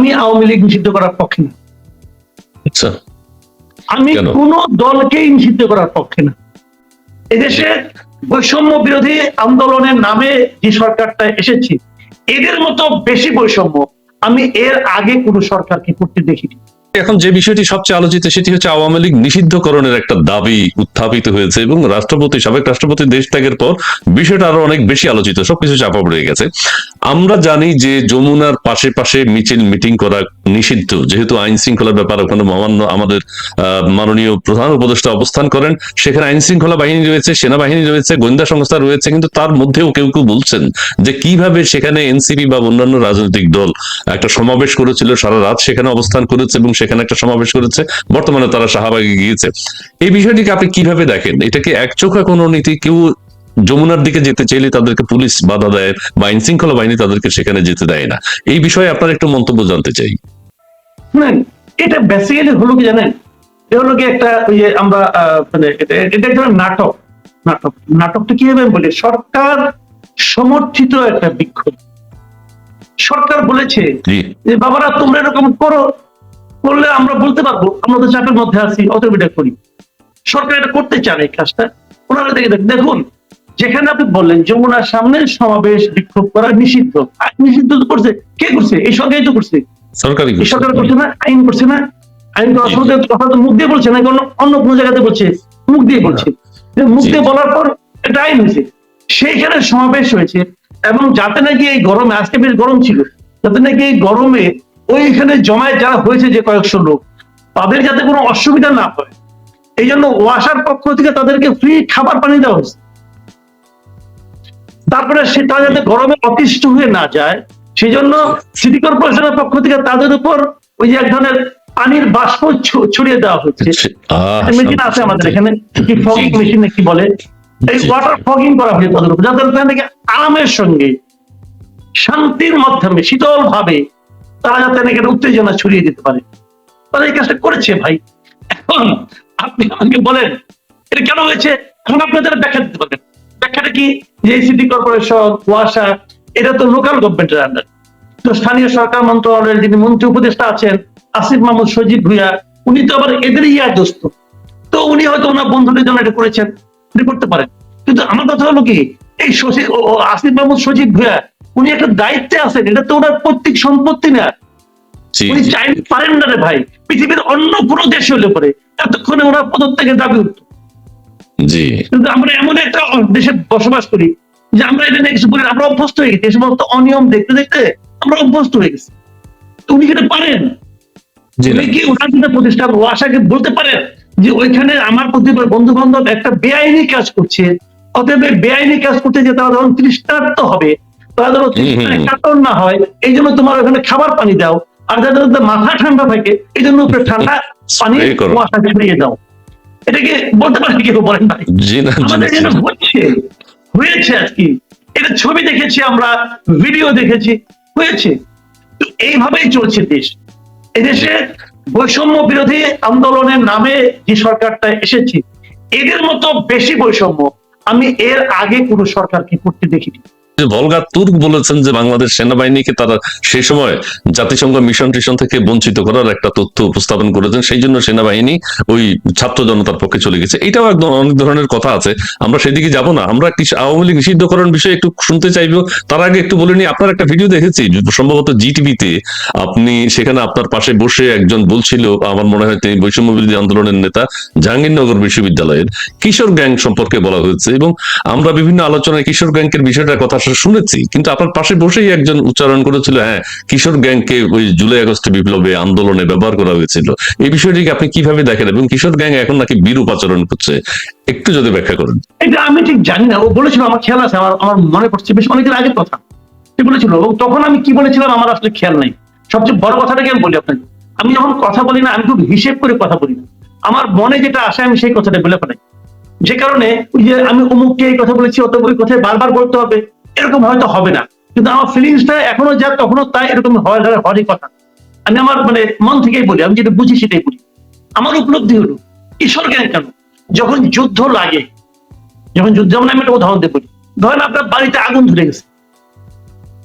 আমি আওয়ামী লীগ নিষিদ্ধ করার পক্ষে না। আচ্ছা। আমি কোন? দলকেই নিষিদ্ধ করার পক্ষে না। এদেশে বৈষম্য বিরোধী আন্দোলনের নামে যে সরকারটা এসেছে এদের মতো বেশি বৈষম্য আমি এর আগে কোন সরকারকে করতে দেখিনি। এখন যে বিষয়টি সবচেয়ে আলোচিত সেটি হচ্ছে আওয়ামী লীগ নিষিদ্ধকরণের একটা দাবি উত্থাপিত হয়েছে এবং রাষ্ট্রপতি, সাবেক রাষ্ট্রপতি দেশ ত্যাগের পর বিষয়টা আরও অনেক বেশি আলোচিত, সবকিছু চাপা পড়ে গেছে। আমরা জানি যে যমুনার পাশে পাশে মিছিল, মিটিং করা নিষিদ্ধ। যেহেতু আইন শৃঙ্খলার ব্যাপার ওখানে মামান্য আমাদের মাননীয় প্রধান উপদেষ্টা অবস্থান করেন, সেখানে আইন শৃঙ্খলা বাহিনী রয়েছে, সেনাবাহিনী রয়েছে, গোয়েন্দা সংস্থা রয়েছে, কিন্তু তার মধ্যেও কেউ কেউ বলছেন যে কীভাবে সেখানে এনসিপি বা অন্যান্য রাজনৈতিক দল একটা সমাবেশ করেছিল, সারা রাত সেখানে অবস্থান করেছে এবং সেখানে একটা সমাবেশ করেছে বর্তমানে তারা শাহবাগে গিয়েছে। এই বিষয়টিকে আপনি কীভাবে দেখেন? এটা কি একচোখা কোনো নীতি কেউ যমুনার দিকে যেতে চাইলে তাদেরকে পুলিশ বাধা দেয় বা আইন শৃঙ্খলা বাহিনী তাদেরকে সেখানে যেতে দেয় না। এই বিষয়ে আপনার একটু মন্তব্য জানতে চাই। এটা বেসিক্যালি হলো কি জানেন? এটা হলো কি একটা ওই যে আমরা মানে এটা একটা নাটক। নাটক নাটকটা কি হবে বলি সরকার সমর্থিত একটা বিক্ষোভ। সরকার বলেছে যে বাবারা তোমরা এরকম করো করলে আমরা বলতে পারব আমরা তো চাপের মধ্যে আছি অতএব এটা করি। সরকার এটা করতে চান এই কাজটা। ওনারা দেখে দেখ- দেখুন যেখানে আপনি বললেন যমুনার সামনে সমাবেশ বিক্ষোভ করা নিষিদ্ধ। নিষিদ্ধ তো করছে। কে করছে? এই সরকারই তো করছে। সরকারি সরকার করছে না আইন করছে না। আইন কথা তো মুখ দিয়ে বলছে না অন্য অন্য কোনো জায়গাতে বলছে মুখ দিয়ে বলছে। মুখ দিয়ে বলার পর এটা আইন হয়েছে। সেইখানে সমাবেশ হয়েছে এবং যাতে নাকি এই গরমে আজকে বেশ গরম ছিল যাতে নাকি এই গরমে ওইখানে জমায়েত যারা হয়েছে যে কয়েকশো লোক তাদের যাতে কোনো অসুবিধা না হয়। এই জন্য ওয়াসার পক্ষ থেকে তাদেরকে ফ্রি খাবার পানি দেওয়া হয়েছে। তারপরে সেটা যাতে গরমে অতিষ্ঠ হয়ে না যায় সেই জন্য সিটি কর্পোরেশনের পক্ষ থেকে তাদের উপর ওই যে এক ধরনের পানির বাষ্প ছড়িয়ে দেওয়া হচ্ছে মেশিন আছে আমাদের এখানে কি ফগিং মেশিন কি বলে? এই ওয়াটার ফগিং করা হয়েছে তাদের উপর যাতে থেকে আরামের সঙ্গে শান্তির মাধ্যমে শীতল ভাবে তারা যাতে একটা উত্তেজনা ছড়িয়ে দিতে পারে। তারা এই কাজটা করেছে ভাই। এখন আপনি আমাকে বলেন, এটা কেন হয়েছে? এখন আপনাদের ব্যাখ্যা দিতে পারবেন। ব্যাখ্যাটা কি? যে সিটি কর্পোরেশন ওয়াসা এটা তো লোকাল গভর্নমেন্টের আন্ডার তো স্থানীয় সরকার মন্ত্রণালয়ের যিনি মন্ত্রী উপদেষ্টা আছেন, আসিফ মাহমুদ সজিব ভুইয়া, উনি তো আবার এদের ইয়ার দোস্ত। তো উনি হয়তো ওনার বন্ধুদের জন্য এটা করেছেন। উনি করতে পারেন। কিন্তু আমার কথা হলো কি? এই আসিফ মাহমুদ সজিব ভুইয়া উনি একটা দায়িত্বে আছেন এটা তো ওনার পৈতৃক সম্পত্তি না। উনি চাইলে পারেন না রে ভাই পৃথিবীর অন্য কোনো দেশ হলে পরে এতক্ষণে ওনার পদত্যাগের দাবি উঠতো। জি। কিন্তু আমরা এমন একটা দেশে বসবাস করি যে আমরা এটা নিয়ে কিছু বলি আমরা অভ্যস্ত হয়ে গেছি। এই সমস্ত অনিয়ম দেখতে দেখতে আমরা অভ্যস্ত হয়ে গেছি। উনি সেটা পারেন? উনি কি ওনার যেটা প্রতিষ্ঠান ও আশাকে বলতে পারেন যে ওইখানে আমার প্রতি বন্ধু বান্ধব একটা বেআইনি কাজ করছে অতএব বেআইনি কাজ করতে যে তারা ধরুন তৃষ্ণার্ত হবে। হুম। কাতর না হয় এই জন্য তোমার ওখানে খাবার পানি দাও। আর যাদের মাথা ঠান্ডা থাকে এই জন্য উপরে ঠান্ডা পানি কুয়াশা ছড়িয়ে দাও। এটাকে বলতে পারেন কেউ বলেন ভাই আমাদের হচ্ছে হয়েছে আজকে। এটা ছবি দেখেছি আমরা ভিডিও দেখেছি হয়েছে। এইভাবেই চলছে দেশ। এদেশে বৈষম্য বিরোধী আন্দোলনের নামে যে সরকারটা এসেছে এদের মতো বেশি বৈষম্য আমি এর আগে কোনো সরকারকে করতে দেখিনি। যে ভলগা তুর্ক বলেছেন যে বাংলাদেশ সেনাবাহিনীকে তারা সেই সময় জাতিসংঘ মিশন টিশন থেকে বঞ্চিত করার একটা তথ্য উপস্থাপন করেছেন। সেই জন্য সেনাবাহিনী ওই ছাত্র জনতার পক্ষে চলে গেছে। এটাও একদম অনেক ধরনের কথা আছে। আমরা সেদিকে যাব না। আমরা কিছু আওয়ামী লীগ নিষিদ্ধকরণ বিষয়ে একটু শুনতে চাইব। তার আগে একটু বলে নি, আপনার একটা ভিডিও দেখেছি, সম্ভবত জি টিভিতে আপনি সেখানে আপনার পাশে বসে একজন বলছিল, আমার মনে হয় তিনি বৈষম্য বিরোধী আন্দোলনের নেতা, জাহাঙ্গীরনগর বিশ্ববিদ্যালয়ের কিশোর গ্যাং সম্পর্কে বলা হয়েছে। এবং আমরা বিভিন্ন আলোচনায় কিশোর গ্যাংকের বিষয়টার কথা শুনেছি, কিন্তু আপনার পাশে বসেই একজন উচ্চারণ করেছিল হ্যাঁ কিশোর গ্যাংকে ওই জুলাই আগস্ট বিপ্লবে আন্দোলনে ব্যবহার করা হয়েছিল। এই বিষয়টিকে আপনি কীভাবে দেখেন? এবং কিশোর গ্যাং এখন নাকি বিরূপ আচরণ করছে, একটু যদি ব্যাখ্যা করেন। এটা আমি ঠিক জানি না, ও বলেছিল আমার খেয়াল আছে, আমার আমার মনে পড়ছে বেশ অনেকদিন আগের কথা। সে বলেছিল, এবং তখন আমি কি বলেছিলাম আমার আসলে খেয়াল নাই। সবচেয়ে বড় কথাটা কি আমি বলি আপনাকে? আমি যখন কথা বলি না, আমি খুব হিসেব করে কথা বলি না। আমার মনে যেটা আসে, আমি সেই কথাটা বলে ফেলাই। যে কারণে ওই যে আমি অমুককে এই কথা বলেছি অত ওই কথায় বারবার বলতে হবে। এরকম হয়তো হবে না। কিন্তু আমার ফিলিংসটা এখনও যা তখনও তাই এরকম হওয়ার হওয়ারই কথা। আমি আমার মানে মন থেকেই বলি, আমি যেটা বুঝি সেটাই বলি। আমার উপলব্ধি হলো। ঈশ্বর জ্ঞান কেন? যখন যুদ্ধ লাগে, যখন যুদ্ধ যেমন আমি একটা উদাহরণ দিয়ে বলি। ধরেন আপনার বাড়িতে আগুন ধরে গেছে।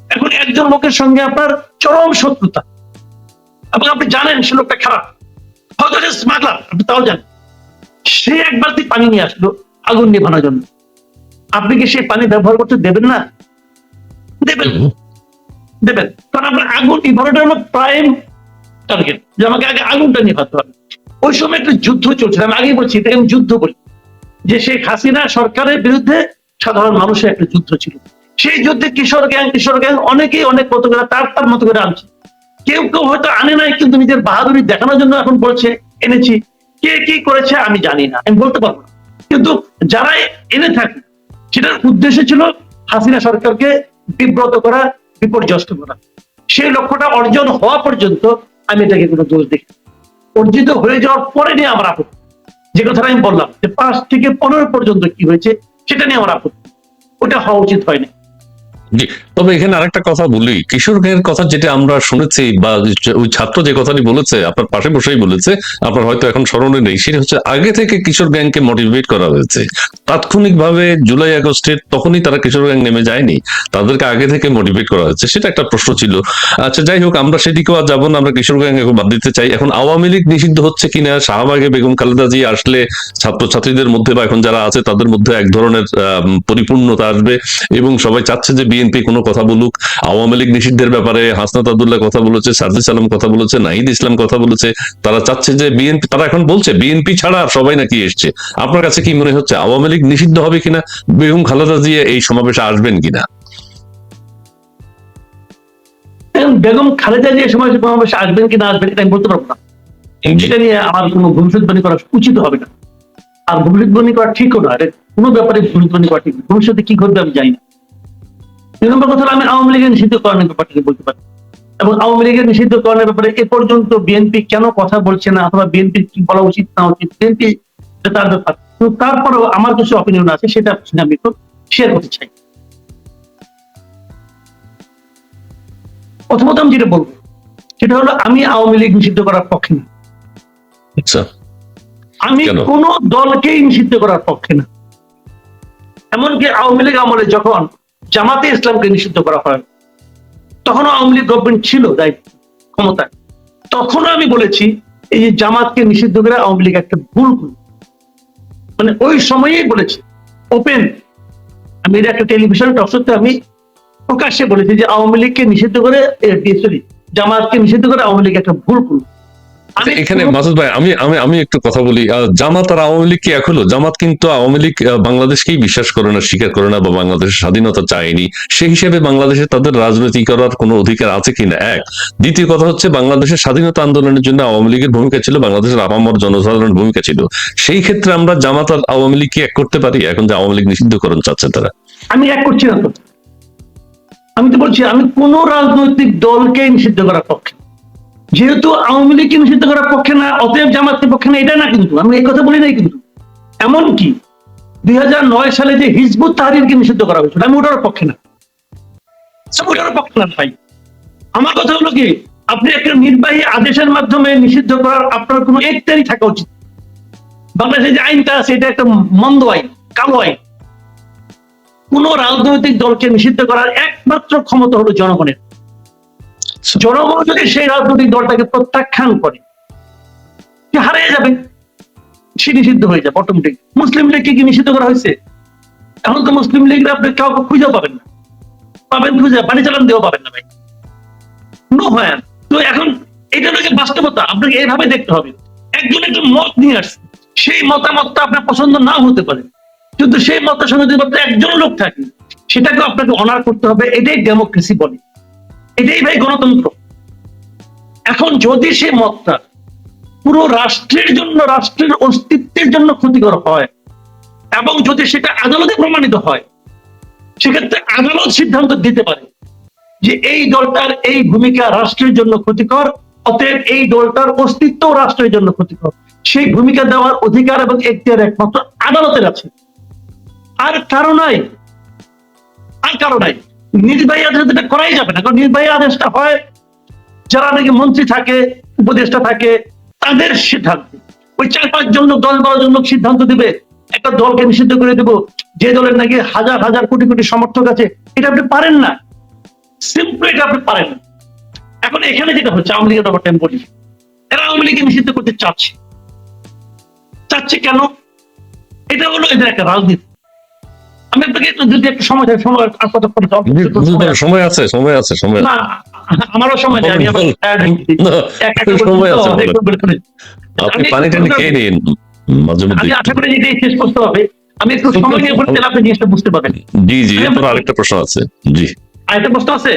এখন একজন লোকের সঙ্গে আপনার চরম শত্রুতা। এবং আপনি জানেন সে লোকটা খারাপ। হয়তো সে স্মাগলার আপনি তাও জানেন। সে এক বালতি পানি নিয়ে আসলো আগুন নিভানোর জন্য। আপনি কি সেই পানি ব্যবহার করতে দেবেন না? দেবেন। দেবেন। কারণ আপনার আগুন নিভানোটা হলো প্রাইম টার্গেট যে আমাকে আগে আগুনটা নিভাতে হবে। ওই সময় একটা যুদ্ধ চলছে। আমি আগেই বলছি এটাকে আমি যুদ্ধ বলি। যে শেখ হাসিনা সরকারের বিরুদ্ধে সাধারণ মানুষের একটা যুদ্ধ ছিল। সেই যুদ্ধে কিশোর গ্যাং কিশোর গ্যাং অনেকেই অনেক মতো করে তার তার মতো করে আনছে। কেউ কেউ হয়তো আনে নাই কিন্তু নিজের বাহাদুরি দেখানোর জন্য এখন বলছে এনেছি। কে কি করেছে আমি জানি না আমি বলতে পারব কিন্তু যারা এনে থাকে সেটার উদ্দেশ্য ছিল হাসিনা সরকারকে বিব্রত করা, বিপর্যস্ত করা। সেই লক্ষ্যটা অর্জন হওয়া পর্যন্ত আমি এটাকে কোনো দোষ দেখি অর্জিত হয়ে যাওয়ার পরে নিয়ে আমার আপত্তি। যে কথাটা আমি বললাম যে পাঁচ থেকে পনেরো পর্যন্ত কি হয়েছে, সেটা নিয়ে আমার আপত্তি। ওটা হওয়া উচিত হয়নি তবে এখানে আরেকটা কথা বলি। কিশোর গ্যাংয়ের কথা যেটা আমরা শুনেছি বা ওই ছাত্র যে কথাটি বলেছে, আপনার পাশে বসেই বলেছে, আপনার হয়তো এখন স্মরণে নেই, সেটা হচ্ছে আগে থেকে কিশোর গ্যাংকে মোটিভেট করা হয়েছে। তাৎক্ষণিকভাবে জুলাই আগস্টের তখনই তারা কিশোর গ্যাং নেমে যায়নি, তাদেরকে আগে থেকে মোটিভেট করা হয়েছে, সেটা একটা প্রশ্ন ছিল। আচ্ছা যাই হোক, আমরা সেদিকেও আর যাব না, আমরা কিশোর গ্যাং এখন বাদ দিতে চাই। এখন আওয়ামী লীগ নিষিদ্ধ হচ্ছে কিনা, শাহবাগে বেগম খালেদা জি আসলে ছাত্রছাত্রীদের মধ্যে বা এখন যারা আছে, তাদের মধ্যে এক ধরনের পরিপূর্ণতা আসবে এবং সবাই চাচ্ছে যে বিএনপি কোনো কথা বলুক আওয়ামী লীগ নিষিদ্ধের ব্যাপারে হাসনাত আবদুল্লাহ কথা বলেছে সার্জিস আলম কথা বলেছে নাহিদ ইসলাম কথা বলেছে তারা চাচ্ছে যে বিএনপি তারা এখন বলছে বিএনপি ছাড়া সবাই নাকি এসছে। আপনার কাছে কি মনে হচ্ছে আওয়ামী লীগ নিষিদ্ধ হবে কিনা বেগম খালেদা জিয়া এই সমাবেশে আসবেন কিনা? বেগম খালেদা সমাবেশে আসবেন কি না আসবেন আমি বলতে পারব না। এটা নিয়ে আমার কোনো ভবিষ্যৎবাণী করা উচিত হবে না। আর ভবিষ্যৎবাণী করা ঠিকও না কোনো ব্যাপারে ভবিষ্যৎবাণী করা ঠিক ভবিষ্যতে কি ঘটবে আমি জানি না। দুই নম্বর কথা হলো আমি আওয়ামী লীগের নিষিদ্ধকরণের ব্যাপারটাকে বলতে পারি। এবং আওয়ামী লীগের নিষিদ্ধকরণের ব্যাপারে এ পর্যন্ত বিএনপি কেন কথা বলছে না অথবা বিএনপি কি বলা উচিত না উচিত? বিএনপি তার ব্যাপার। কিন্তু তারপরেও আমার কিছু অপিনিয়ন আছে সেটা আমি একটু শেয়ার করতে চাই। প্রথমত আমি যেটা বলব সেটা হলো আমি আওয়ামী লীগ নিষিদ্ধ করার পক্ষে না। আচ্ছা। আমি? কোন দলকেই নিষিদ্ধ করার পক্ষে না। এমনকি আওয়ামী লীগ আমলে যখন জামাতে ইসলামকে নিষিদ্ধ করা হয়। তখনও আওয়ামী লীগ গভর্নমেন্ট ছিল দায়িত্ব ক্ষমতায়। তখনও আমি বলেছি, এই যে জামাতকে নিষিদ্ধ করে আওয়ামী লীগ একটা ভুল করল। মানে ওই সময়েই বলেছি ওপেন আমি এটা একটা টেলিভিশন টকশোতে আমি প্রকাশ্যে বলেছি যে আওয়ামী লীগকে নিষিদ্ধ করে সরি জামাতকে নিষিদ্ধ করে আওয়ামী লীগ একটা ভুল করল। এখানে কোনো- মাসুদ ভাই আমি আমি আমি একটু কথা বলি। জামাত আর আওয়ামী লীগ কি এক হলো জামাত কিন্তু আওয়ামী লীগ বাংলাদেশকেই বিশ্বাস করে না স্বীকার করে না বা বাংলাদেশের স্বাধীনতা চায়নি। সেই হিসেবে বাংলাদেশে তাদের রাজনীতি করার কোনো অধিকার আছে কিনা? এক দ্বিতীয় কথা হচ্ছে বাংলাদেশের স্বাধীনতা আন্দোলনের জন্য আওয়ামী লীগের ভূমিকা ছিল বাংলাদেশের আপামর জনসাধারণের ভূমিকা ছিল। সেই ক্ষেত্রে আমরা জামাত আর আওয়ামী লীগ কি এক করতে পারি? এখন যে আওয়ামী লীগ নিষিদ্ধকরণ চাচ্ছে তারা। আমি এক করছি না আমি তো বলছি আমি কোন রাজনৈতিক দলকে নিষিদ্ধ করার পক্ষে যেহেতু আওয়ামী লীগকে নিষিদ্ধ করার পক্ষে না, অতএব জামাতের পক্ষে না, এটা না কিন্তু। আমি এই কথা বলি নাই কিন্তু। এমনকি দুই হাজার নয় সালে যে হিজবুত তাহারিরকে নিষিদ্ধ করা হয়েছিল, আমি ওটার পক্ষে না। ওটার পক্ষে না ভাই। আমার কথা হলো কি, আপনি একটা নির্বাহী আদেশের মাধ্যমে নিষিদ্ধ করার আপনার কোনো একটারই থাকা উচিত। বাংলাদেশে যে আইনটা আছে, এটা একটা মন্দ আইন, কালো আইন। কোন রাজনৈতিক দলকে নিষিদ্ধ করার একমাত্র ক্ষমতা হলো জনগণের। জনগণ যদি সেই রাজনৈতিক দলটাকে প্রত্যাখ্যান করে হারিয়ে যাবে। সে নিষিদ্ধ হয়ে যাবে অটোমেটিক মুসলিম লীগকে কি নিষিদ্ধ করা হয়েছে? এখন তো মুসলিম লীগরা আপনি কাউকে খুঁজেও পাবেন না। পাবেন খুঁজে পানি চালান দিয়েও পাবেন না ভাই। নো হয় তো এখন এটা নাকি বাস্তবতা, আপনাকে এইভাবে দেখতে হবে। একজন একটা মত নিয়ে আসছে। সেই মতামতটা আপনার পছন্দ নাও হতে পারে। কিন্তু সেই মতের সঙ্গে যদি একজন লোক থাকে সেটাকে আপনাকে অনার করতে হবে। এটাই ডেমোক্রেসি বলে। এটাই ভাই গণতন্ত্র। এখন যদি সেই মতটা পুরো রাষ্ট্রের জন্য, রাষ্ট্রের অস্তিত্বের জন্য ক্ষতিকর হয় এবং যদি সেটা আদালতে প্রমাণিত হয়, সেক্ষেত্রে আদালত সিদ্ধান্ত দিতে পারে যে এই দলটার এই ভূমিকা রাষ্ট্রের জন্য ক্ষতিকর, অতএব এই দলটার অস্তিত্ব রাষ্ট্রের জন্য ক্ষতিকর। সেই ভূমিকা দেওয়ার অধিকার এবং এখতিয়ার একমাত্র আদালতের আছে। আর কারও নাই, আর কারও নাই। নির্বাহী আদেশ এটা করাই যাবে না। কারণ নির্বাহী আদেশটা হয়, যারা নাকি মন্ত্রী থাকে, উপদেষ্টা থাকে, তাদের সিদ্ধান্ত। ওই চার পাঁচ জন লোক, দশ বারো জন লোক সিদ্ধান্ত দিবে, একটা দলকে নিষিদ্ধ করে দেবো, যে দলের নাকি হাজার হাজার কোটি কোটি সমর্থক আছে, এটা আপনি পারেন না। সিম্পলি এটা আপনি পারেন না। এখন এখানে যেটা হচ্ছে, আওয়ামী লীগের ব্যাপারটা আমি বলি। এরা আওয়ামী লীগকে নিষিদ্ধ করতে চাচ্ছে। চাচ্ছে কেন? এটা হলো এদের একটা রাজনীতি। আমি আপনাকে একটু যদি একটু সময় সময় আর জি, সময় আছে সময় আছে সময় না আমারও সময় নেই আমি সময় আছে। আপনি পানি টানি খেয়ে নিন মাঝে আমি মধ্যে আশা করি শেষ করতে হবে। আমি একটু সময় নিয়ে বলতে আপনি জিনিসটা বুঝতে পারবেন। জি জি এরপর আরেকটা প্রশ্ন আছে জি। আরেকটা প্রশ্ন আছে?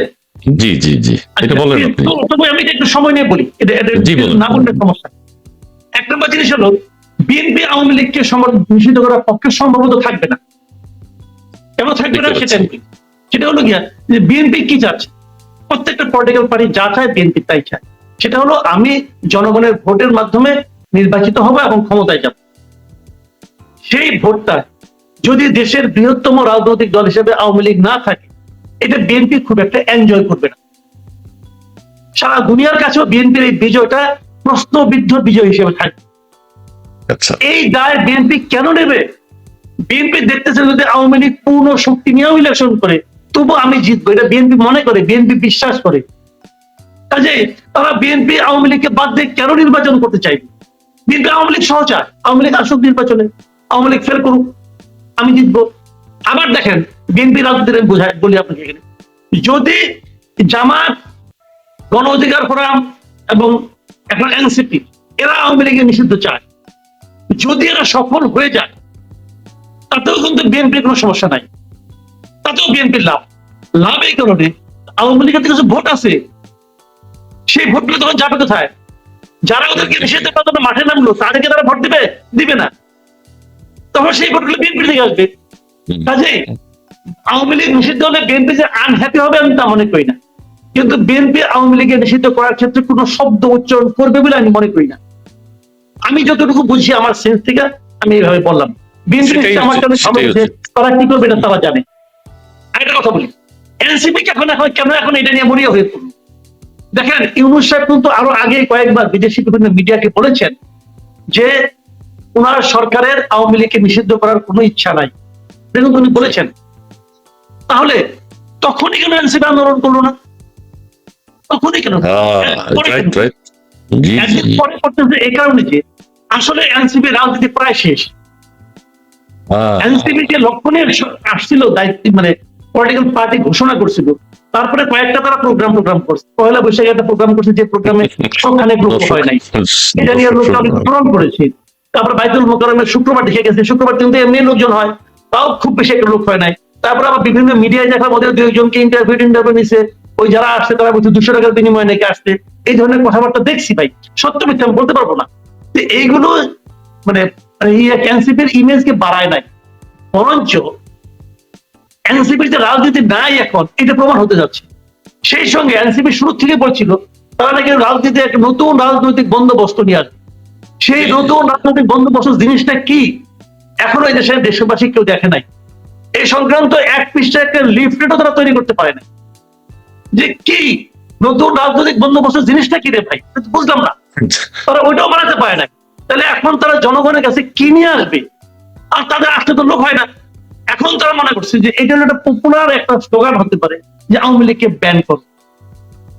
জি জি জি এটা আচ্ছা, বলেন আপনি। তবে আমি একটু সময় নিয়ে বলি। এটা এটা না বললে সমস্যা এক নম্বর জিনিস হলো বিএনপি আওয়ামী লীগকে নিষিদ্ধ করার পক্ষে সম্ভবত থাকবে না। কেন থাকবে না সেটা সেটা হলো গিয়া যে বিএনপি কি চাচ্ছে? প্রত্যেকটা পলিটিক্যাল পার্টি যা চায় বিএনপি তাই চায়। সেটা হলো আমি জনগণের ভোটের মাধ্যমে নির্বাচিত হব এবং ক্ষমতায় যাব। সেই ভোটটা যদি দেশের বৃহত্তম রাজনৈতিক দল হিসেবে আওয়ামী লীগ না থাকে এটা বিএনপি খুব একটা এনজয় করবে না। সারা দুনিয়ার কাছেও বিএনপির এই বিজয়টা প্রশ্নবিদ্ধ বিজয় হিসেবে থাকবে। আচ্ছা। এই দায় বিএনপি কেন নেবে? বিএনপি দেখতেছে যদি আওয়ামী লীগ পূর্ণ শক্তি নিয়েও ইলেকশন করে তবু আমি জিতবো। এটা বিএনপি মনে করে, বিএনপি বিশ্বাস করে। কাজে তারা বিএনপি আওয়ামী লীগকে বাদ দিয়ে কেন নির্বাচন করতে চাইবে বিএনপি আওয়ামী লীগ সহ চায় আওয়ামী লীগ আসুক নির্বাচনে, আওয়ামী লীগ ফেল করুক, আমি জিতবো। আবার দেখেন, বিএনপি রাজনীতির বোঝাই বলি আপনাকে এখানে। যদি জামাত, গণ অধিকার ফোরাম এবং এখন এনসিপি, এরা আওয়ামী লীগের নিষিদ্ধ চায়। যদি এরা সফল হয়ে যায় তাতেও কিন্তু বিএনপির কোনো সমস্যা নাই। তাতেও বিএনপির লাভ লাভ। এই কারণে আওয়ামী লীগের কিছু ভোট আছে সেই ভোটগুলো তখন যাবে কোথায়? যারা ওদেরকে নিষিদ্ধ করার জন্য মাঠে নামলো তাদেরকে তারা ভোট দিবে? দিবে না। তখন সেই ভোটগুলো বিএনপি থেকে আসবে। কাজে আওয়ামী লীগ নিষিদ্ধ হলে বিএনপি যে আনহ্যাপি হবে আমি তা মনে করি না। কিন্তু বিএনপি আওয়ামী লীগের নিষিদ্ধ করার ক্ষেত্রে কোনো শব্দ উচ্চারণ করবে বলে আমি মনে করি না। আমি যতটুকু বুঝি আমার সেন্স থেকে আমি এইভাবে বললাম। বিএনপি আমার। তারা কি করবে এটা তারা জানে। আরেকটা কথা বলি এনসিপি এখন এখন কেন এখন এটা নিয়ে মরিয়া হয়ে পড়ল? দেখেন ইউনুস সাহেব কিন্তু আরও আগে কয়েকবার বিদেশি বিভিন্ন মিডিয়াকে বলেছেন যে ওনার সরকারের আওয়ামী লীগকে নিষিদ্ধ করার কোনো ইচ্ছা নাই। দেখুন উনি বলেছেন। তাহলে তখনই কেন এনসিপি আন্দোলন করল না? তখনই কেন? করতেছে এই কারণে যে আসলে এনসিপি রাজনীতি প্রায় শেষ। হ্যাঁ, এনসিপি যে লক্ষণের স- আসছিল দায়িত্ব মানে পলিটিক্যাল পার্টি ঘোষণা করছিল তারপরে কয়েকটা তারা প্রোগ্রাম প্রোগ্রাম করছে। পয়লা বৈশাখে একটা প্রোগ্রাম করছে যে প্রোগ্রামে সখানে লোক হয় নাই। এটা নিয়ে লোক অনেক পূরণ করেছে। তারপরে বাইতুল মোকারমের শুক্রবার দেখে গেছে শুক্রবার কিন্তু এমনি লোকজন হয় তাও খুব বেশি একটা লোক হয় নাই। তারপরে আবার বিভিন্ন মিডিয়ায় দেখা ওদের দুইজনকে ইন্টারভিউ ইন্টারভিউ নিছে। ওই যারা আসছে তারা বলছে দুশো টাকার বিনিময়ে নাকি আসছে। এই ধরনের কথাবার্তা দেখছি ভাই। সত্য মিথ্যা আমি বলতে পারব না। এইগুলো মানে এনসিপির ইমেজকে বাড়ায় নাই। বরঞ্চ এনসিপির যে রাজনীতি নাই এখন এটা প্রমাণ হতে যাচ্ছে। সেই সঙ্গে এনসিপি শুরু থেকে বলছিল তারা নাকি রাজনীতি একটা নতুন রাজনৈতিক বন্দোবস্ত নিয়ে আসবে। সেই নতুন রাজনৈতিক বন্দোবস্ত জিনিসটা কি? এখনও এই দেশের দেশবাসী কেউ দেখে নাই। এই সংক্রান্ত এক পৃষ্ঠা একটা লিফলেটও তারা তৈরি করতে পারে না যে কি? নতুন রাজনৈতিক বন্দোবস্ত জিনিসটা কি রে ভাই? বুঝলাম না। তারা ওইটাও বানাতে পারে না তাহলে এখন তারা জনগণের কাছে কি নিয়ে আসবে? আর তাদের আসতে তো লোক হয় না। এখন তারা মনে করছে যে এটা একটা পপুলার একটা স্লোগান হতে পারে যে আওয়ামী লীগকে ব্যান কর।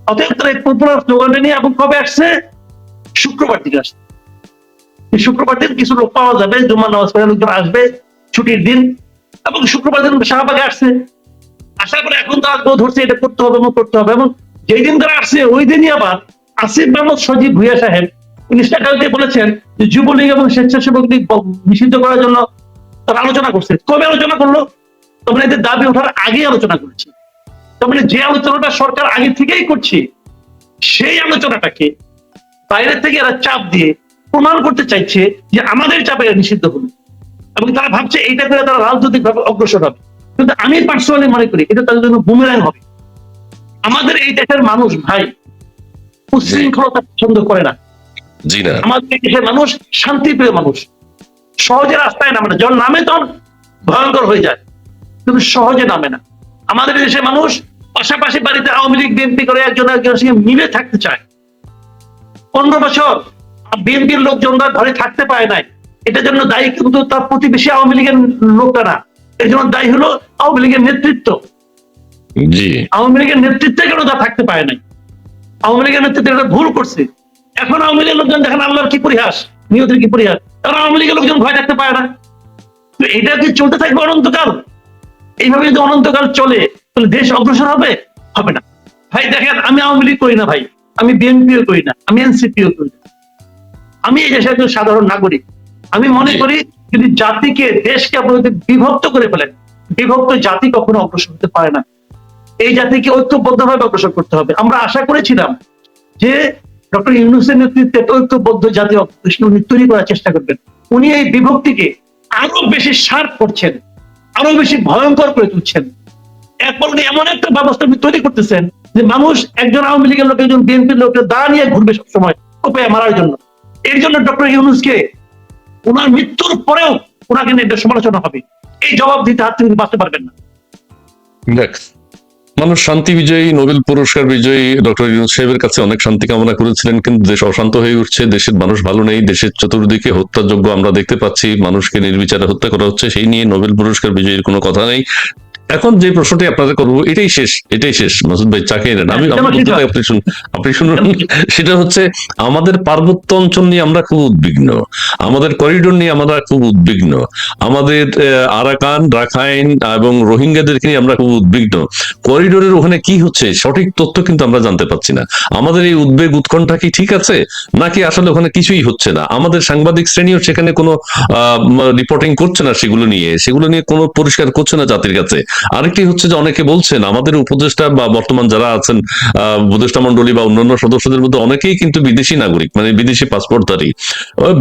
অতএব তারা এই পপুলার স্লোগানটা নিয়ে এবং কবে আসছে? শুক্রবার দিকে আসছে। শুক্রবার দিন কিছু লোক পাওয়া যাবে জুম্মা নামাজ পড়ে লোকজন আসবে, ছুটির দিন, এবং শুক্রবার দিন শাহবাগে আসছে। আসার পরে এখন তারা বোধ ধরছে, এটা করতে হবে এবং করতে হবে, এবং যেই দিন তারা আসছে, ওই দিনই আবার আসিফ মাহমুদ সজীব ভুইয়া সাহেব উনি স্ট্যাটাসে বলেছেন যে যুবলীগ এবং স্বেচ্ছাসেবক লীগ নিষিদ্ধ করার জন্য তারা আলোচনা করছে। কবে আলোচনা করল? এদের দাবি ওঠার আগে আলোচনা করেছে। মানে যে আলোচনাটা সরকার আগে থেকেই করছে সেই আলোচনাটাকে বাইরে থেকে এরা চাপ দিয়ে প্রমাণ করতে চাইছে যে আমাদের চাপে এরা নিষিদ্ধ হলো। এবং তারা ভাবছে এইটা করে তারা রাজনৈতিক ভাবে অগ্রসর হবে। কিন্তু আমি পার্সোনালি মনে করি এটা তাদের জন্য বুমেরাং হবে। আমাদের এই দেশের মানুষ ভাই উচ্ছৃঙ্খলতা পছন্দ করে না। জি না। আমাদের দেশের মানুষ শান্তিপ্রিয় মানুষ। সহজে রাস্তায় নামে না। যখন নামে তখন ভয়ঙ্কর হয়ে যায়। কিন্তু সহজে নামে না। আমাদের দেশের মানুষ পাশাপাশি বাড়িতে আওয়ামী লীগ বিএনপি করে একজন একজনের সঙ্গে মিলে থাকতে চায়। পনেরো বছর বিএনপির লোকজনরা ঘরে থাকতে পারে নাই। এটার জন্য দায়ী কিন্তু তার প্রতিবেশী আওয়ামী লীগের লোকটা না। এর জন্য দায়ী হলো আওয়ামী লীগের নেতৃত্ব। আওয়ামী লীগের নেতৃত্বে কেন তা থাকতে পারে নাই? আওয়ামী লীগের নেতৃত্বে একটা ভুল করছে। এখন আওয়ামী লীগের লোকজন দেখেন আল্লাহর কি পরিহাস, নিয়তের কি পরিহাস। কারণ আওয়ামী লীগের লোকজন ভয় থাকতে পারে না। তো এটা কি চলতে থাকবে অনন্তকাল? এইভাবে যদি অনন্তকাল চলে, তাহলে দেশ অগ্রসর হবে? হবে না। ভাই, দেখেন, আমি আওয়ামী লীগ করি না ভাই। আমি বিএনপিও করি না, আমি এনসিপিও করি না। আমি এই দেশের একজন সাধারণ নাগরিক। আমি মনে করি যদি জাতিকে, দেশকে আপনি যদি বিভক্ত করে ফেলেন, বিভক্ত জাতি কখনো অগ্রসর হতে পারে না। এই জাতিকে ঐক্যবদ্ধভাবে অগ্রসর করতে হবে। আমরা আশা করেছিলাম যে ডক্টর ইউনুসের নেতৃত্বে একটা ঐক্যবদ্ধ জাতি অগ্রসর উনি তৈরি করার চেষ্টা করবেন। উনি এই বিভক্তিকে আরও বেশি শার্প করছেন, আরও বেশি ভয়ঙ্কর করে তুলছেন। এরপর উনি এমন একটা ব্যবস্থা উনি তৈরি করতেছেন যে মানুষ একজন আওয়ামী লীগের লোক, একজন বিএনপির লোককে দা নিয়ে ঘুরবে সবসময় কোপে মারার জন্য। এর জন্য ডক্টর ইউনুসকে ওনার মৃত্যুর পরেও ওনাকে নিয়ে সমালোচনা হবে। এই জবাব দিতে হাত থেকে বাঁচতে পারবেন না। মানুষ শান্তি বিজয়ী, নোবেল পুরস্কার বিজয়ী ডক্টর ইউনুস সাহেবের কাছে অনেক শান্তি কামনা করেছিলেন, কিন্তু দেশ অশান্ত হয়ে উঠছে, দেশের মানুষ ভালো নেই, দেশের চতুর্দিকে হত্যাযোগ্য আমরা দেখতে পাচ্ছি, মানুষকে নির্বিচারে হত্যা করা হচ্ছে, সেই নিয়ে নোবেল পুরস্কার বিজয়ীর কোনো কথা নেই। এখন যে প্রশ্নটি আপনাদের করব এটাই শেষ এটাই শেষ। মাসুদ ভাই চাকে নেন। আমি আপনি শুনুন আপনি শুনুন। সেটা হচ্ছে আমাদের পার্বত্য অঞ্চল নিয়ে আমরা খুব উদ্বিগ্ন। আমাদের করিডোর নিয়ে আমরা খুব উদ্বিগ্ন। আমাদের আরাকান রাখাইন এবং রোহিঙ্গাদেরকে নিয়ে আমরা খুব উদ্বিগ্ন। করিডোরের ওখানে কি হচ্ছে সঠিক তথ্য কিন্তু আমরা জানতে পারছি না। আমাদের এই উদ্বেগ উৎকণ্ঠা কি ঠিক আছে নাকি আসলে ওখানে কিছুই হচ্ছে না? আমাদের সাংবাদিক শ্রেণীও সেখানে কোনো রিপোর্টিং করছে না সেগুলো নিয়ে। সেগুলো নিয়ে কোনো পরিষ্কার করছে না জাতির কাছে। আরেকটি হচ্ছে যে অনেকে বলছেন, আমাদের উপদেষ্টা বা বর্তমান যারা আছেন উপদেষ্টা মন্ডলী বা অন্যান্য সদস্যদের মধ্যে অনেকেই কিন্তু বিদেশি নাগরিক মানে বিদেশি পাসপোর্টধারী।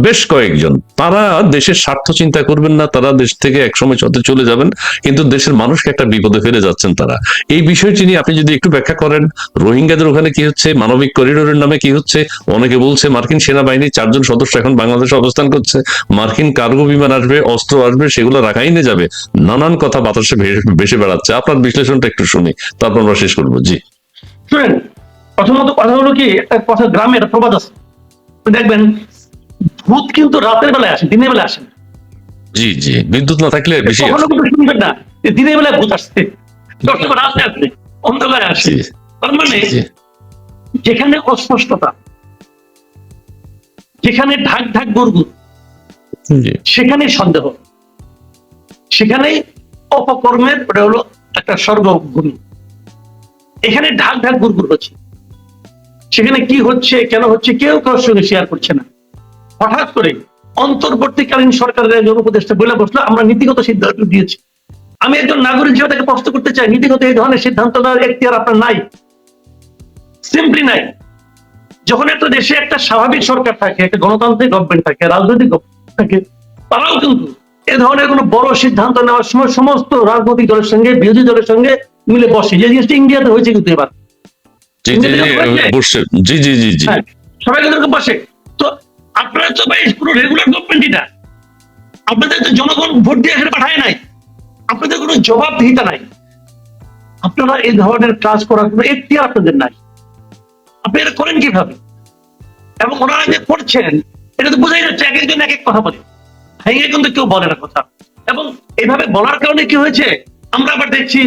বেশ কয়েকজন। তারা দেশের স্বার্থ চিন্তা করবেন না, তারা দেশ থেকে একসময় চতে চলে যাবেন, কিন্তু দেশের মানুষকে একটা বিপদে ফেলে যাচ্ছেন তারা। এই বিষয়টি নিয়ে আপনি যদি একটু ব্যাখ্যা করেন, রোহিঙ্গাদের ওখানে কি হচ্ছে, মানবিক করিডোরের নামে কি হচ্ছে? অনেকে বলছে মার্কিন সেনাবাহিনীর চারজন সদস্য এখন বাংলাদেশে অবস্থান করছে। মার্কিন কার্গো বিমান আসবে, অস্ত্র আসবে, সেগুলো রাখাইনে যাবে। নানান কথা বাতাসে ভেসে বেড়াচ্ছে। আপনার বিশ্লেষণটা একটু শুনি তারপর আমরা শেষ করব। জি। শুনেন প্রথমত কথা হলো কি একটা কথা গ্রামে একটা প্রবাদ আছে। দেখবেন ভূত কিন্তু রাতের বেলায় আসে দিনের বেলায় আসে জি জি। বিদ্যুৎ না থাকলে বেশি কখনো কিন্তু শুনবেন না দিনের বেলায় ভূত আসছে। রাতে আসছে অন্ধকারে আসে। জি। তার মানে যেখানে অস্পষ্টতা যেখানে ঢাক ঢাক গুড়গুড় সেখানে সন্দেহ সেখানেই অপকর্মের ওটা হলো একটা স্বর্গভূমি এখানে ঢাক ঢাক গুড়গুড় হচ্ছে। সেখানে কি হচ্ছে, কেন হচ্ছে, কেউ কারোর সঙ্গে শেয়ার করছে না। হঠাৎ করে অন্তর্বর্তীকালীন সরকারের একজন উপদেষ্টা বলে বসল, আমরা নীতিগত সিদ্ধান্ত দিয়েছি। আমি একজন নাগরিক হিসেবে তাকে প্রশ্ন করতে চাই, নীতিগত এই ধরনের সিদ্ধান্ত নেওয়ার এখতিয়ার আপনার নাই? সিম্পলি নাই। যখন একটা দেশে একটা স্বাভাবিক সরকার থাকে, একটা গণতান্ত্রিক গভর্নমেন্ট থাকে, রাজনৈতিক government থাকে, তারাও কিন্তু এ ধরনের কোনো বড় সিদ্ধান্ত নেওয়ার সময় সমস্ত রাজনৈতিক দলের সঙ্গে বিরোধী দলের সঙ্গে মিলে বসে। যে জিনিসটা ইন্ডিয়াতে হয়েছে কিন্তু এবার। জি জি জি জি হ্যাঁ, সবাই কিন্তু বসে। তো আপনারা তো ভাই পুরো রেগুলার গভর্নমেন্টই না। আপনাদের তো জনগণ ভোট দিয়ে এখানে পাঠায় নাই। আপনাদের কোনো জবাবদিহিতা নাই। আপনারা এই ধরনের কাজ করার কোনো এখতিয়ার আপনাদের নাই। আপনি এটা করেন কীভাবে? এবং ওনারা যে করছেন এটা তো বোঝাই যাচ্ছে এক একজন এক এক কথা বলে। ভেঙে কিন্তু কেউ বলে না কথা। এবং এইভাবে বলার কারণে কি হয়েছে? আমরা আবার দেখছি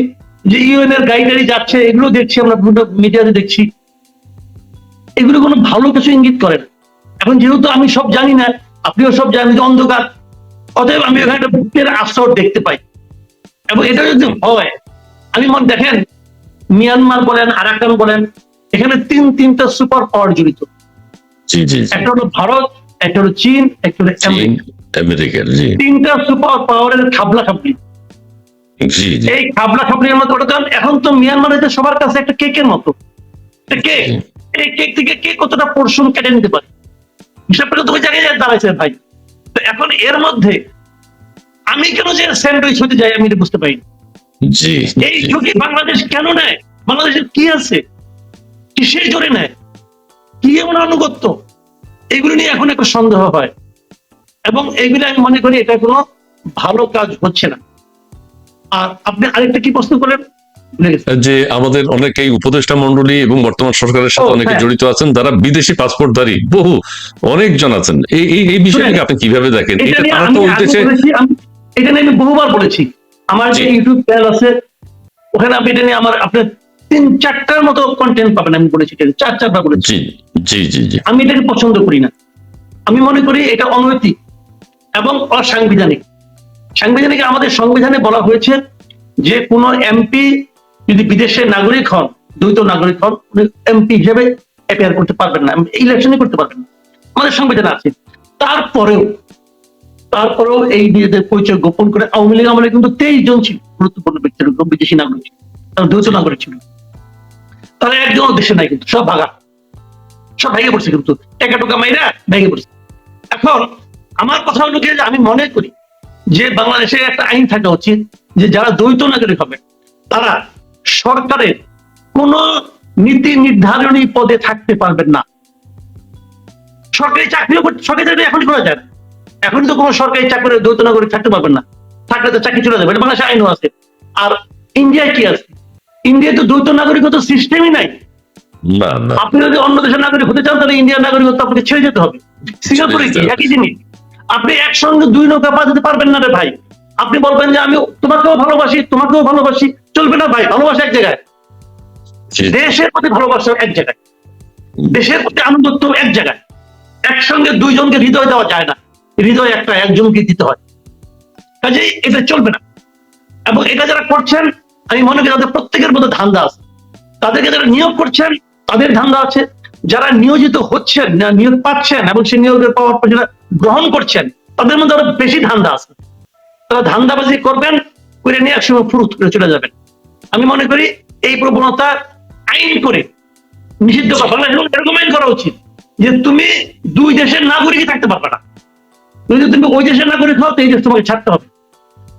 যে ইউএন এর গাইডারি যাচ্ছে এগুলো দেখছি আমরা বিভিন্ন মিডিয়াতে দেখছি। এগুলো কোনো ভালো কিছু ইঙ্গিত করে না। এখন যেহেতু আমি সব জানি না আপনিও সব জানেন যে অন্ধকার। অতএব আমি ওখানে একটা ভূতের আশ্রয় দেখতে পাই। এবং এটা যদি হয় আমি মনে দেখেন মিয়ানমার বলেন আরাকান বলেন এখানে তিন তিনটা সুপার পাওয়ার জড়িত। একটা হলো ভারত একটা হলো চীন একটা হলো আমেরিকা। আমেরিকার জি। তিনটা সুপার পাওয়ারের খাবলা খাবলি জি এই খাবলা খাবলির মতো ওটা কারণ এখন তো মিয়ানমার সবার কাছে একটা কেকের মতো। কেক এই কেক থেকে কে কতটা পোর্শন কেটে নিতে পারে? হিসাবটা তো ওই জায়গায় দাঁড়াইছে ভাই। তো এখন এর মধ্যে আমি কেন যে স্যান্ডউইচ হতে যাই আমি এটা বুঝতে পারি জি। এই ঝুঁকি বাংলাদেশ কেন নেয়? বাংলাদেশের কি আছে? কিসের জোরে নেয়? কি এমন আনুগত্য? এগুলো নিয়ে এখন একটা সন্দেহ হয়। এবং এগুলো আমি মনে করি এটা কোনো ভালো কাজ হচ্ছে না। আর আপনি আরেকটা কি প্রশ্ন করেন? যে আমাদের অনেকেই উপদেষ্টা মন্ডলী এবং বর্তমান সরকারের সাথে অনেকে হ্যাঁ। জড়িত আছেন তারা বিদেশি পাসপোর্ট পাসপোর্টধারী বহু অনেকজন আছেন। এই এই বিষয়টাকে আপনি কীভাবে দেখেন? এটা তারা আমি তো উল্টেছে এটা নিয়ে আমি বহুবার বলেছি। আমার যে ইউটিউব চ্যানেল আছে ওখানে আপনি এটা নিয়ে আমার আপনার তিন চারটার মতো কন্টেন্ট পাবেন আমি বলেছি চার চারবার বলেছি। জি জি জি জি। আমি এটাকে পছন্দ করি না। আমি মনে করি এটা অনৈতিক। এবং অসাংবিধানিক। সাংবিধানিক আমাদের সংবিধানে বলা হয়েছে যে কোনো এমপি যদি বিদেশের নাগরিক হন, দ্বৈত নাগরিক হন এমপি হিসেবে অ্যাপিয়ার করতে পারবেন না ইলেকশনই করতে পারবেন না। আমাদের সংবিধানে আছে। তারপরেও তারপরেও এই নিজেদের পরিচয় গোপন করে আওয়ামী লীগ আমলে কিন্তু তেইশ জন ছিল গুরুত্বপূর্ণ ব্যক্তির বিদেশি নাগরিক ছিল। তারা দ্বৈত নাগরিক ছিল। তারা একজন দেশে নাই কিন্তু, সব ভাগা। সব ভেঙে পড়ছে কিন্তু। টাকা টোকা মাইরা ভেঙে পড়ছে। এখন আমার কথা হলো যে আমি মনে করি যে বাংলাদেশে একটা আইন থাকা উচিত যে যারা দ্বৈত নাগরিক হবে তারা সরকারের কোন নীতি নির্ধারণী পদে থাকতে পারবেন না। সরকারি চাকরিও সরকারি চাকরি এখনই করা যায় এখন তো কোনো সরকারি চাকরি দ্বৈত নাগরিক থাকতে পারবেন না। থাকলে তো চাকরি চলে যাবে এটা বাংলাদেশে আইনও আছে। আর ইন্ডিয়ায় কি আছে? ইন্ডিয়ায় তো দ্বৈত নাগরিক নাগরিকত্ব সিস্টেমই নাই। আপনি যদি অন্য দেশের নাগরিক হতে চান তাহলে ইন্ডিয়ার নাগরিকত্ব আপনাকে ছেড়ে যেতে হবে। সিঙ্গাপুরে কি? একই জিনিস। আপনি একসঙ্গে দুই নৌকা পা দিতে পারবেন না রে ভাই। আপনি বলবেন যে আমি তোমাকেও ভালোবাসি তোমাকেও ভালোবাসি চলবে না ভাই ভালোবাসা এক জায়গায়। দেশের প্রতি ভালোবাসা এক জায়গায়। দেশের প্রতি আনন্দত্ব এক জায়গায়। একসঙ্গে দুইজনকে হৃদয় দেওয়া যায় না। হৃদয় একটা একজনকে দিতে হয়। কাজেই এটা চলবে না। এবং এটা যারা করছেন আমি মনে করি তাদের প্রত্যেকের মধ্যে ধান্দা আছে। তাদেরকে যারা নিয়োগ করছেন তাদের ধান্দা আছে। যারা নিয়োজিত হচ্ছেন নিয়োগ পাচ্ছেন এবং সেই নিয়োগের পাওয়ার পর যারা গ্রহণ করছেন, তাদের মধ্যে আরও বেশি ধান্দা আছে। তারা ধান্দাবাজি করবেন, করে নিয়ে একসময় ফুরুত করে চলে যাবেন। আমি মনে করি এই প্রবণতা আইন করে নিষিদ্ধ করা বাংলাদেশের এরকম আইন করা উচিত যে তুমি দুই দেশের নাগরিকই থাকতে পারবে না। যদি তুমি ওই দেশের নাগরিক হও, তো এই দেশ তোমাকে ছাড়তে হবে।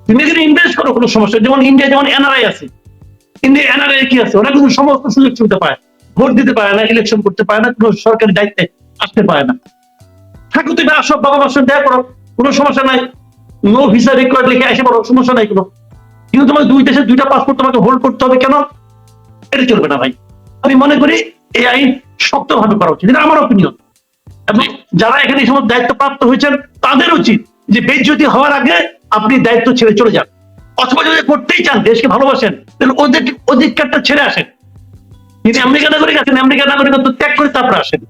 তুমি যদি ইনভেস্ট করো, কোনো সমস্যা যেমন ইন্ডিয়া যেমন এনআরআই আছে। ইন্ডিয়া এনআরআই কি আছে? ওরা কিন্তু সমস্ত সুযোগ সুবিধা পায়। ভোট দিতে পারে না ইলেকশন করতে পারে না, কোনো সরকারি দায়িত্বে আসতে পারে না। থাকো, তুমি আসো, বাবা মার সঙ্গে দেখা করো, কোনো সমস্যা নাই। নো ভিসা রিকোয়ার্ড লিখে এসে বলো সমস্যা নাই কোনো। কিন্তু তোমাকে দুই দেশের দুইটা পাসপোর্ট তোমাকে হোল্ড করতে হবে কেন? এটা চলবে না ভাই। আমি মনে করি এই আইন শক্তভাবে করা উচিত। এটা আমার অপিনিয়ন এবং যারা এখানে এই সময় দায়িত্ব প্রাপ্ত হয়েছেন, তাদের উচিত যে বেজ্জতি হওয়ার আগে আপনি দায়িত্ব ছেড়ে চলে যান। অথবা যদি করতেই চান, দেশকে ভালোবাসেন, তাহলে ওদের অধিকারটা ছেড়ে আসেন। যদি আমেরিকা নাগরিক আছেন, আমেরিকা নাগরিকত্ব ত্যাগ করে তারপরে আসেন।